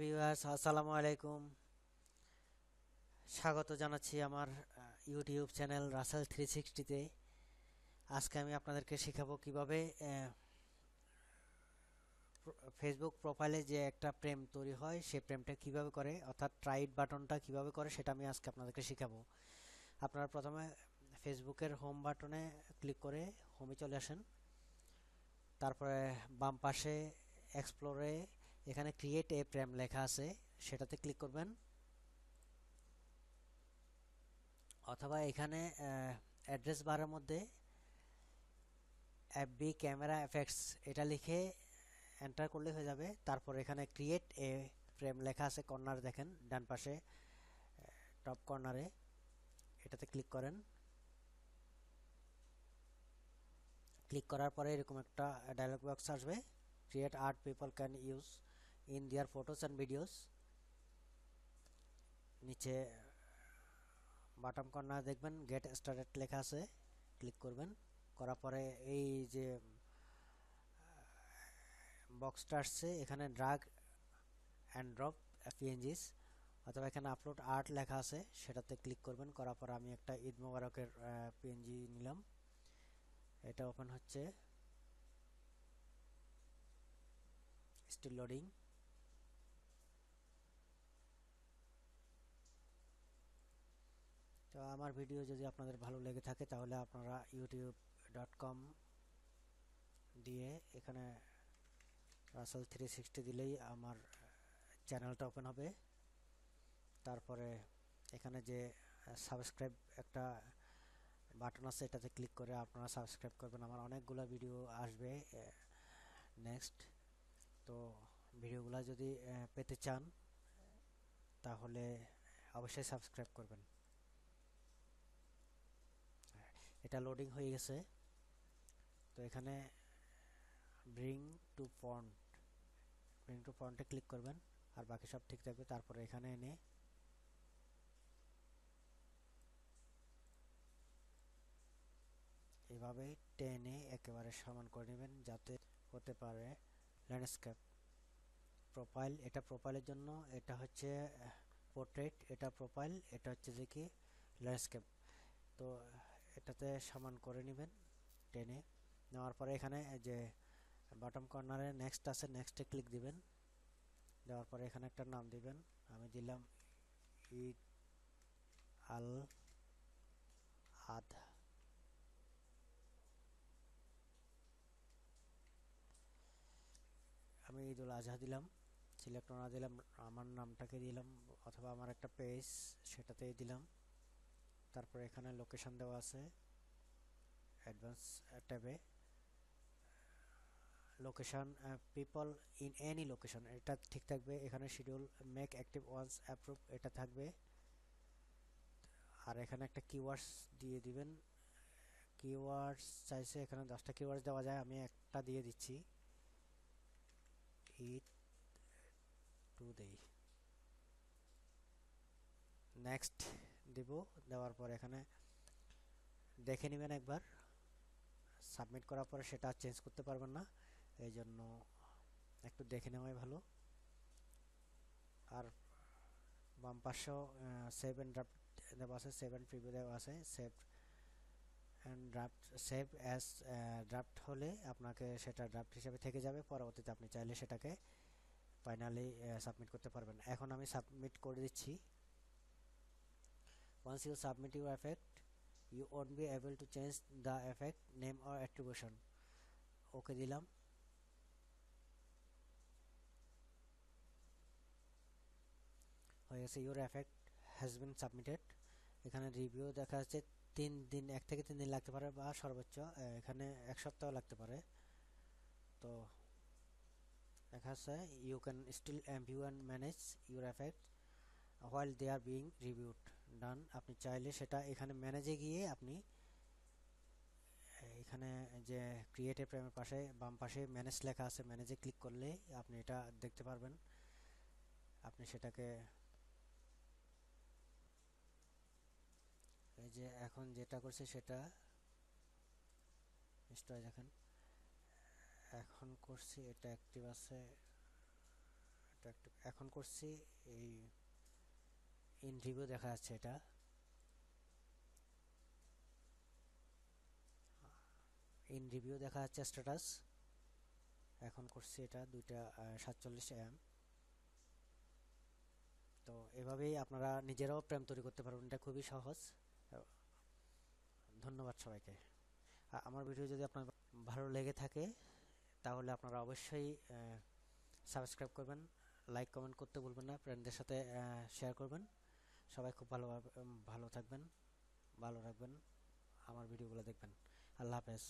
Viewers আসসালামু আলাইকুম। স্বাগত জানাচ্ছি আমার ইউটিউব চ্যানেল রাসেল থ্রি সিক্সটিতে আজকে আমি আপনাদেরকে শেখাবো কীভাবে ফেসবুক প্রোফাইলে যে একটা প্রেম তৈরি হয়, সে প্রেমটা কীভাবে করে, অর্থাৎ ট্রাইট বাটনটা কীভাবে করে, সেটা আমি আজকে আপনাদেরকে শেখাবো। আপনারা প্রথমে ফেসবুকের হোম বাটনে ক্লিক করে হোমে চলে আসেন। তারপরে বাম পাশে এক্সপ্লোরে এখানে ক্রিয়েট এ প্রেম লেখা আছে, সেটাতে ক্লিক করবেন। অথবা এখানে অ্যাড্রেস বারের মধ্যে এফবি ক্যামেরা এফেক্টস এটা লিখে এন্টার করলে হয়ে যাবে। তারপর এখানে ক্রিয়েট এ ফ্রেম লেখা আছে কর্নার দেখেন, ডান পাশে টপ কর্নারে এটাতে ক্লিক করেন। ক্লিক করার পরে এরকম একটা ডায়লগ বক্স আসবে। Create art people can use in their photos and videos নিচে বাটম কর্নার দেখবেন গেট স্টার্টেড লেখা আছে ক্লিক করবেন। করার পরে এই যে বক্সটা আসছে, এখানে ড্রাগ অ্যান্ড ড্রপ পিএনজিস অথবা এখানে আপলোড আর্ট লেখা আছে, সেটাতে ক্লিক করবেন। করার পর আমি একটা ঈদ মোবারকের পিএনজি নিলাম। এটা ওপেন হচ্ছে। স্টিল লোডিং তো আমার ভিডিও যদি আপনাদের ভালো লেগে থাকে, তাহলে আপনারা ইউটিউব ডট কম দিয়ে এখানে রাসেল থ্রি সিক্সটি দিলেই আমার চ্যানেলটা ওপেন হবে। তারপরে এখানে যে সাবস্ক্রাইব একটা বাটন আছে, এটাতে ক্লিক করে আপনারা সাবস্ক্রাইব করবেন। আমার অনেকগুলো ভিডিও আসবে নেক্সট তো ভিডিওগুলো যদি পেতে চান, তাহলে অবশ্যই সাবস্ক্রাইব করবেন। এটা লোডিং হয়ে গেছে। তো এখানে bring to front bring to Phonte click করবেন, আর বাকি সব ঠিক থাকবে। তারপরে এখানে এনে এভাবে টেনে একেবারে সমান করে নেবেন যাতে হতে পারে ল্যান্ডস্কেপ প্রোফাইল এটা প্রোফাইলের জন্য, এটা হচ্ছে পোর্ট্রেট এটা প্রোফাইল এটা হচ্ছে যে কি ল্যান্ডস্কেপ তো এটাতে সমান করে নেবেন, টেনে। নেওয়ার পরে এখানে যে বটম কর্নারে নেক্সট আছে নেক্সটে ক্লিক দিবেন। দেওয়ার পরে এখানে একটা নাম দিবেন। আমি দিলাম ইট আল আদ আমি ঈদুল আজহা দিলাম সিলেক্ট না দিলাম, আমার নামটাকে দিলাম, অথবা আমার একটা পেজ সেটাতেই দিলাম। তারপর এখানে লোকেশন দেওয়া আছে। অ্যাডভান্স ট্যাবে location people in any location এটা ঠিক থাকবে। এখানে schedule make active once approve এটা থাকবে। আর এখানে একটা কিওয়ার্ডস দিয়ে দিবেন। কিওয়ার্ডস চাইছে, এখানে দশটা কিওয়ার্ডস দেওয়া যায়, আমি একটা দিয়ে দিচ্ছি। ইট টু দেই নেক্সট দিব, দেওয়ার পর এখানে দেখে নেবেন একবার। সাবমিট করার পরে সেটা চেঞ্জ করতে পারবেন না। এই জন্য একটু দেখে নেওয়াই ভালো। আর বাম পাশেও সেভ অ্যান্ড ড্রাফট দেওয়া আছে সেভ অ্যান্ড প্রিভিউ দেওয়া আছে। Save and draft save as draft হলে আপনাকে সেটা ড্রাফট হিসেবে থেকে যাবে। পরবর্তীতে আপনি চাইলে সেটাকে ফাইনালি সাবমিট করতে পারবেন। এখন আমি সাবমিট করে দিচ্ছি। Once you submit your effect, you won't be able to change the effect name or attribution. Okay দিলাম হয়ে গেছে your effect has been submitted এখানে রিভিউ দেখা যাচ্ছে তিন দিন, এক থেকে তিন দিন লাগতে পারে বা সর্বোচ্চ এখানে এক সপ্তাহ লাগতে পারে। তো দেখা যাচ্ছে you can still view and manage your effect while they are being reviewed done আপনি চাইলে সেটা এখানে ম্যানেজে গিয়ে আপনি, এখানে যে ক্রিয়েটিভ প্রেমের পাশে, বাম পাশে ম্যানেজ লেখা আছে ম্যানেজে ক্লিক করলে আপনি এটা দেখতে পারবেন। আপনি সেটাকে, এই যে এখন যেটা করছে সেটা, নিশ্চয় দেখেন, এখন করছি, এটা অ্যাক্টিভ আছে এখন করছি এই ইন রিভিউ দেখা যাচ্ছে এটা। ইন রিভিউ দেখা যাচ্ছে স্ট্যাটাস। এখন করছি এটা দুইটা সাতচল্লিশ এম। তো এভাবেই আপনারা নিজেরাও প্রেম তৈরি করতে পারবেন, এটা খুবই সহজ। ধন্যবাদ সবাইকে। আমার ভিডিও যদি আপনার ভালো লেগে থাকে, তাহলে আপনারা অবশ্যই সাবস্ক্রাইব করবেন, লাইক কমেন্ট করতে ভুলবেন না ফ্রেন্ডদের সাথে শেয়ার করবেন। সবাই খুব ভালো ভালো থাকবেন ভালো রাখবেন আমার ভিডিওগুলো দেখবেন। আল্লাহ হাফেজ।